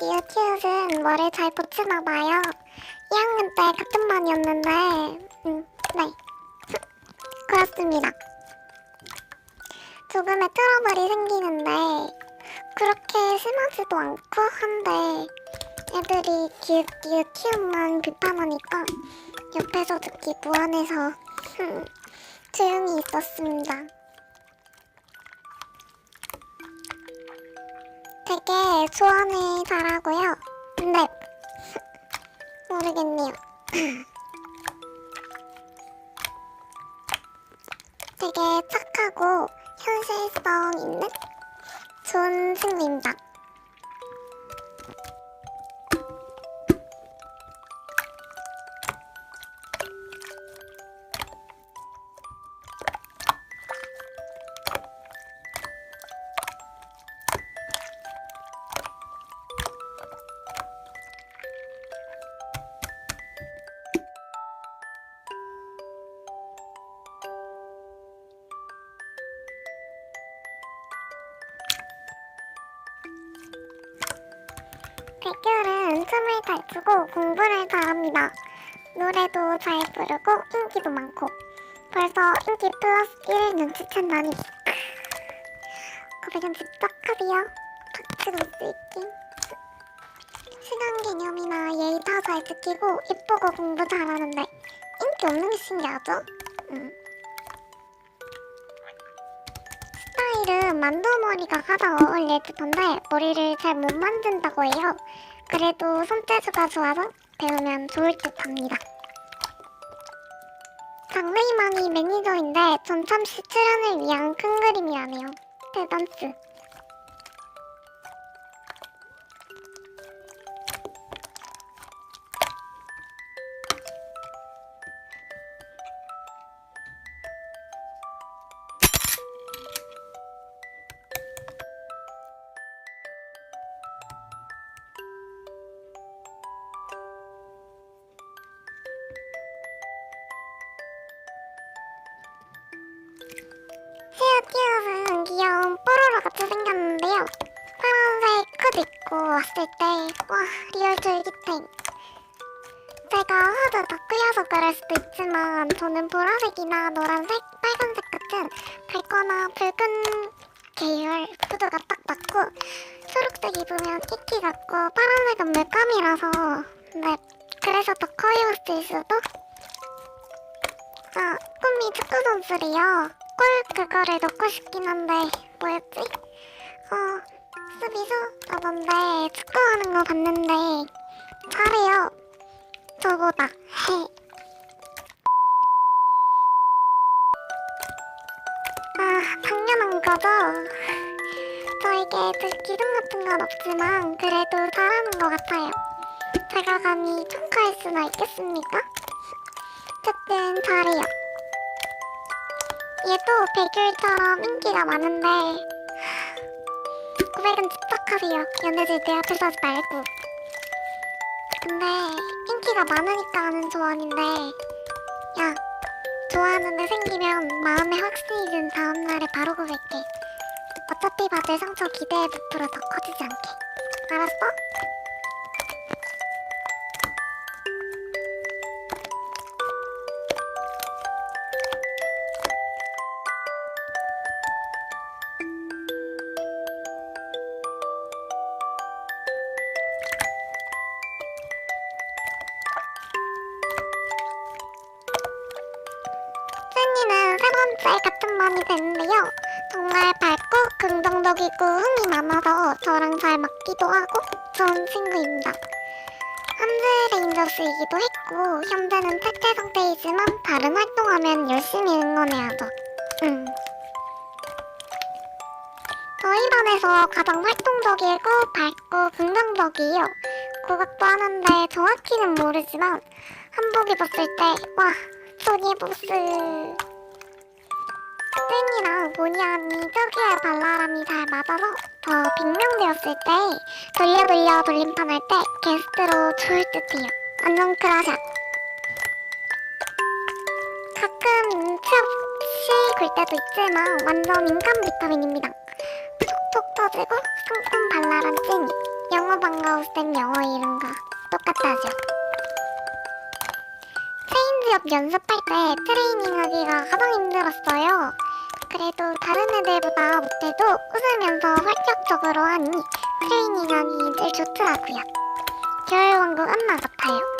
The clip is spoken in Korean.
키읔은 머리 잘 붙이나 봐요. 2학년 때 같은 반이었는데, 음, 네. 그렇습니다. 조금의 트러블이 생기는데, 그렇게 심하지도 않고 한데, 애들이 기윽 키읔만 비판하니까, 옆에서 듣기 무안해서, 흠, 조용히 있었습니다. 되게 소원을 잘하고요. 근데 모르겠네요. 되게 착하고 현실성 있는 좋은 친구입니다. 백결은 춤을 잘 추고 공부를 잘합니다. 노래도 잘 부르고 인기도 많고 벌써 인기 플러스 1을 눈치챈다니 고백은 집착하디요 닥치고 있을게 시간 개념이나 예의 다 잘 지키고 이쁘고 공부 잘하는데 인기 없는 게 신기하죠? 음. 스타일은 만두머리가 가장 어울릴 듯한데 머리를 잘 못 만든다고 해요. 그래도 손재주가 좋아서 배우면 좋을 듯합니다. 장래희망이 매니저인데 전참시 출연을 위한 큰 그림이라네요. 대단스. 컷 입고 왔을 때, 와, 리얼 줄기탱. 제가 하도 다 꾸려서 그럴 수도 있지만, 저는 보라색이나 노란색, 빨간색 같은 밝거나 붉은 계열 구두가 딱 맞고, 초록색 입으면 키키 같고, 파란색은 물감이라서, 네, 그래서 더커 입었을 수도? 아, 꿈이 축구 선수래요. 골 그거를 넣고 싶긴 한데 뭐였지? 어, 수비수라던데 축구하는 거 봤는데 잘해요. 저보다. 헤. 아, 당연한 거죠. 저에게 들 기둥 같은 건 없지만 그래도 잘하는 것 같아요. 제가 감히 평가할 수나 있겠습니까? 어쨌든 잘해요. 얘도 백율처럼 인기가 많은데 고백은 집착하세요. 연애질 내 앞에서 하지 말고. 근데 인기가 많으니까 하는 조언인데 야 좋아하는 애 생기면 마음에 확신이 든 다음날에 바로 고백해. 어차피 받을 상처 기대에 부풀어 더 커지지 않게. 알았어? 팬이는 세 번째 같은 반이 됐는데요. 정말 밝고 긍정적이고 흥이 많아서 저랑 잘 맞기도 하고 좋은 친구입니다. 한즈 레인저스이기도 했고 현재는 탈퇴 상태이지만 다른 활동하면 열심히 응원해야죠. 음. 저희 반에서 가장 활동적이고 밝고 긍정적이에요. 고각도 하는데 정확히는 모르지만 한복 입었을 때 와, 소니 보스. 팬이랑 모니 언니 특유의 발랄함이 잘 맞아서 더 빅명되었을 때 돌려 돌려 돌림판 할 때 게스트로 좋을 듯해요. 완전 크라샷. 가끔 눈치 없이 굴 때도 있지만 완전 인간 비타민입니다. 톡톡 터지고 상큼 발랄한 찐이. 영어 반가웠을 땐 영어 이름과 연습할 때 트레이닝하기가 가장 힘들었어요. 그래도 다른 애들보다 못해도 웃으면서 활격적으로 하니 트레이닝하기 늘 좋더라고요. 겨울왕국 엄마 같아요.